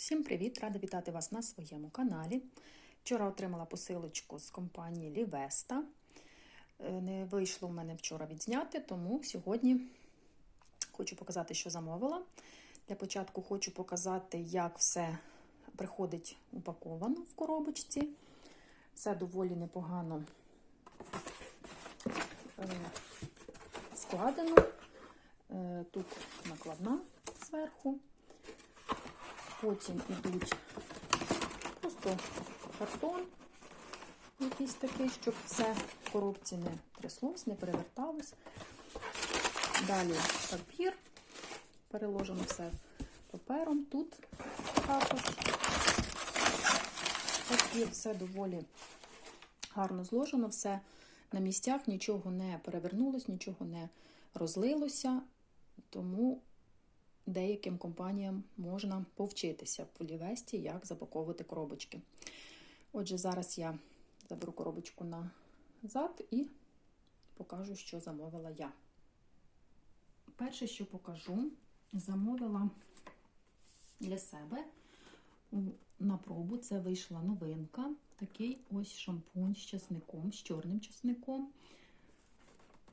Всім привіт! Рада вітати вас на своєму каналі. Вчора отримала посилочку з компанії Лівеста. Е, Не вийшло в мене вчора відзняти, тому сьогодні хочу показати, що замовила. Для початку хочу показати, як все приходить упаковано в коробочці. Все доволі непогано е, складено. Е, Тут накладна зверху. Потім йдуть просто картон якийсь такий, щоб все в коробці не тряслось, не переверталось. Далі папір, переложено все папером. Тут також папір, все доволі гарно зложено, все на місцях, нічого не перевернулось, нічого не розлилося, тому деяким компаніям можна повчитися в Лівесті, як запаковувати коробочки. Отже, зараз я заберу коробочку назад і покажу, що замовила я. Перше, що покажу, замовила для себе на пробу. Це вийшла новинка. Такий ось шампунь з часником, з чорним часником.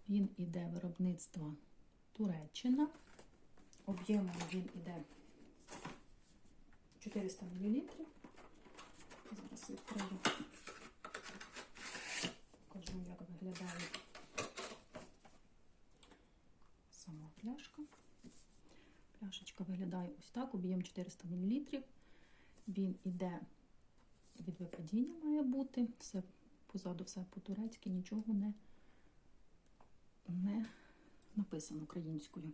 Він іде виробництва Туреччина. Об'ємом він іде 400 мл. Зараз відкрию, покажу, як виглядає сама пляшка. Пляшечка виглядає ось так, об'єм 400 мл. Він іде від випадіння, має бути. Все позаду, все по-турецьки, нічого не, не написано українською.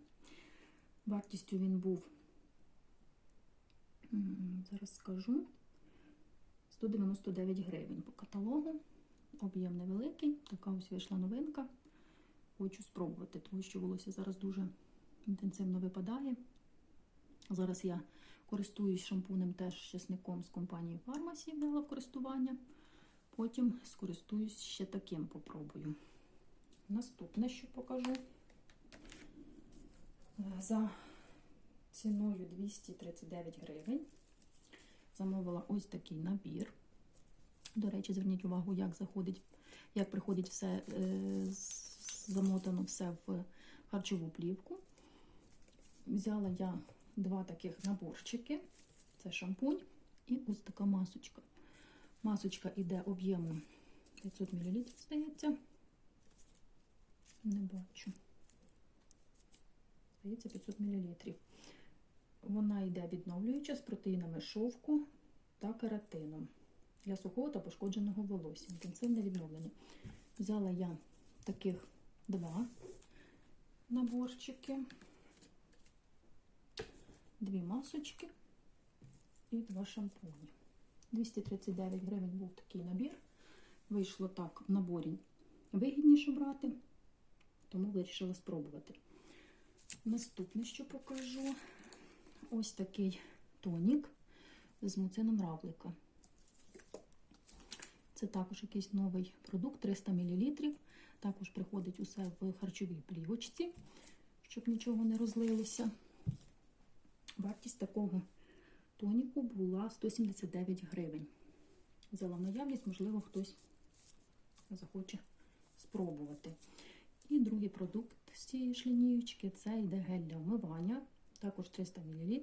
Вартістю він був, зараз скажу, 199 гривень по каталогу. Об'єм невеликий, така ось вийшла новинка. Хочу спробувати, тому що волосся зараз дуже інтенсивно випадає. Зараз я користуюсь шампунем теж чесником з компанії Фармасі, взяла в користування. Потім скористуюсь ще таким попробую. Наступне, що покажу за ціною 239 гривень. Замовила ось такий набір. До речі, зверніть увагу, як заходить, як приходить все, е, замотано все в харчову плівку. Взяла я два таких наборчики. Це шампунь і ось така масочка. Масочка йде об'ємом 500 мл, здається. Не бачу здається, 500 мл. Вона йде відновлююча з протеїнами шовку та кератином для сухого та пошкодженого волосся. Інтенсивне відновлення. Взяла я таких два наборчики, дві масочки і два шампуні. 239 гривень був такий набір. Вийшло так в наборі вигідніше брати, тому вирішила спробувати. Наступне, що покажу, ось такий тонік з муцином равлика. Це також якийсь новий продукт, 300 мл. Також приходить усе в харчовій плівочці, щоб нічого не розлилося. Вартість такого тоніку була 179 гривень. Взяла наявність, можливо, хтось захоче спробувати. І другий продукт з цієї шлініючки це йде гель для вмивання, також 300 мл,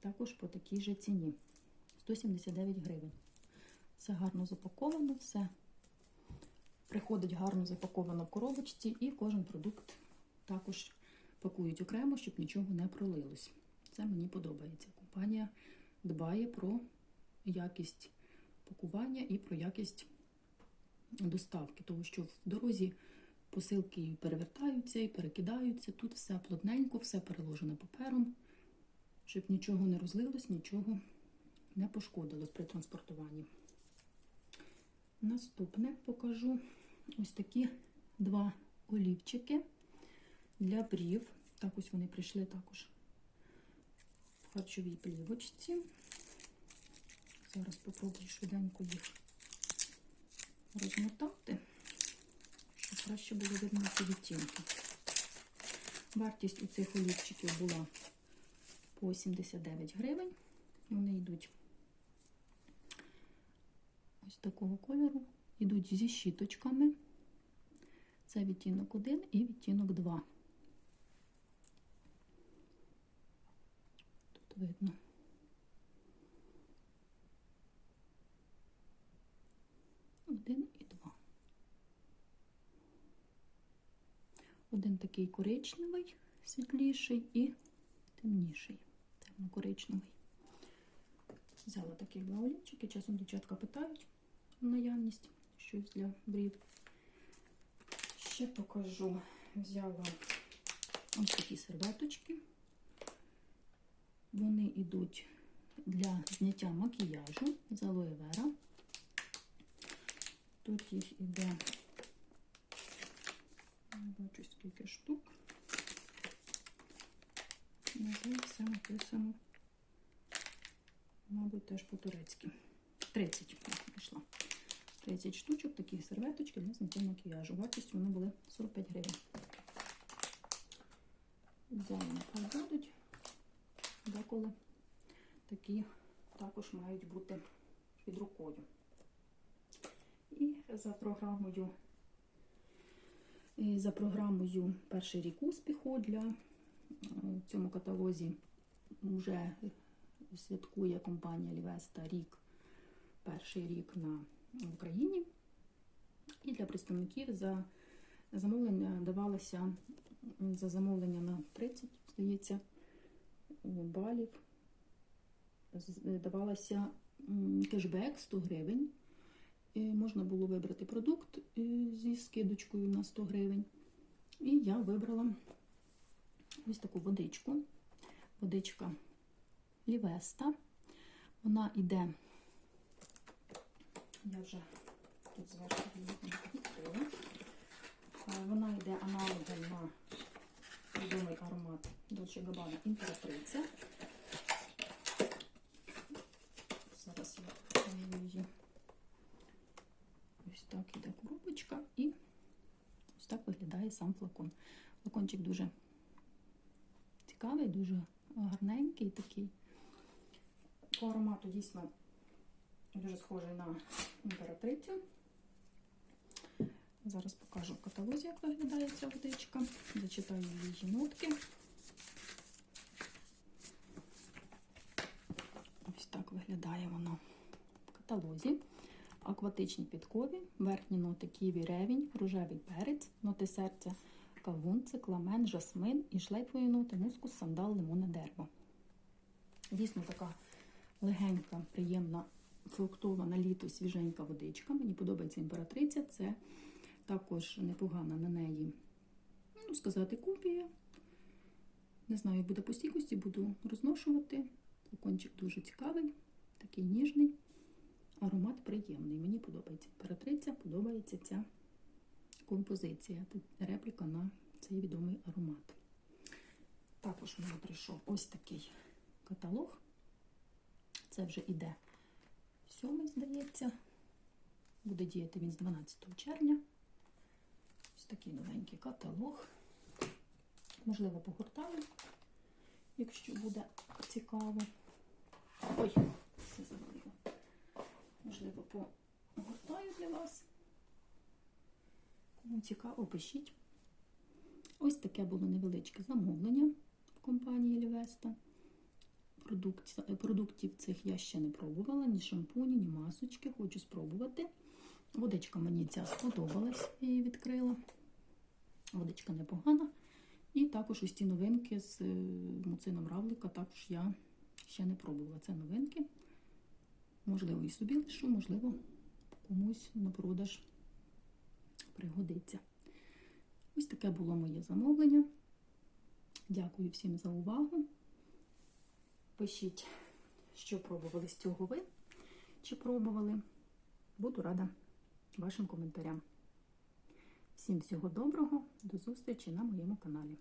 також по такій же ціні 179 гривень. Все гарно запаковано, все приходить гарно запаковано в коробочці, і кожен продукт також пакують окремо, щоб нічого не пролилось. Це мені подобається. Компанія дбає про якість пакування і про якість доставки, тому що в дорозі. Посилки перевертаються і перекидаються. Тут все плотненько, все переложено папером, щоб нічого не розлилось, нічого не пошкодилось при транспортуванні. Наступне покажу ось такі два олівчики для брів. Так ось вони прийшли також в харчовій плівочці. Зараз попробую швиденько їх розмотати краще було видно відтінки. Вартість у цих олівчиків була по 79 гривень. Вони йдуть ось такого кольору. Йдуть зі щіточками. Це відтінок 1 і відтінок 2. Тут видно. Один і два. Один такий коричневий, світліший і темніший, темно-коричневий. Взяла таких два олівчики. Часом дівчатка питають наявність щось для брів. Ще покажу. Взяла ось такі серветочки. Вони йдуть для зняття макіяжу з алоє вера. Тут їх іде, не бачу скільки штук. На все написано, мабуть, теж по-турецьки. 30 знайшла. 30 штучок, такі серветочки для зняття макіяжу. Вартість вони були 45 гривень. Взяли нехай будуть. Деколи такі також мають бути під рукою. І за програмою, за програмою перший рік успіху для е, в цьому каталозі вже святкує компанія Лівеста рік, перший рік на Україні. І для представників за замовлення давалося за замовлення на 30, здається, балів. Давалося кешбек 100 гривень. І можна було вибрати продукт е, зі скидочкою на 100 гривень. І я вибрала ось таку водичку. Водичка Лівеста. Вона йде, я вже тут зверху відкрила. Е, Вона йде аналогом на відомий аромат Dolce Gabbana імператриця. Зараз я покажу її. Ось так коробочка і ось так виглядає сам флакон. Флакончик дуже цікавий, дуже гарненький такий. По аромату дійсно дуже схожий на імператрицю. Зараз покажу в каталозі, як виглядає ця водичка. Зачитаю її нотки. Ось так виглядає воно в каталозі. Акватичні підкові, верхні ноти ківі, ревінь, рожевий перець, ноти серця, кавун, цикламен, жасмин і шлейфові ноти, мускус, сандал, лимонне дерево. Дійсно така легенька, приємна, фруктова на літо свіженька водичка. Мені подобається імператриця. Це також непогана на неї, ну, сказати, копія. Не знаю, як буде по стійкості, буду розношувати. Флакончик дуже цікавий, такий ніжний. Аромат приємний. Мені подобається імператриця, подобається ця композиція. Репліка на цей відомий аромат. Також мені прийшов ось такий каталог. Це вже іде сьомий, здається. Буде діяти він з 12 червня. Ось такий новенький каталог. Можливо, погортаю, якщо буде цікаво. Ой, все завалило. Можливо, погортаю для вас. Кому цікаво, пишіть. Ось таке було невеличке замовлення в компанії Лівеста. Продукт, продуктів цих я ще не пробувала, ні шампуні, ні масочки. Хочу спробувати. Водичка мені ця сподобалась, я її відкрила. Водичка непогана. І також ось ці новинки з е, муцином равлика, також я ще не пробувала. Це новинки. Можливо, і собі лишу, можливо, комусь на продаж пригодиться. Ось таке було моє замовлення. Дякую всім за увагу. Пишіть, що пробували з цього ви, чи пробували. Буду рада вашим коментарям. Всім всього доброго, до зустрічі на моєму каналі.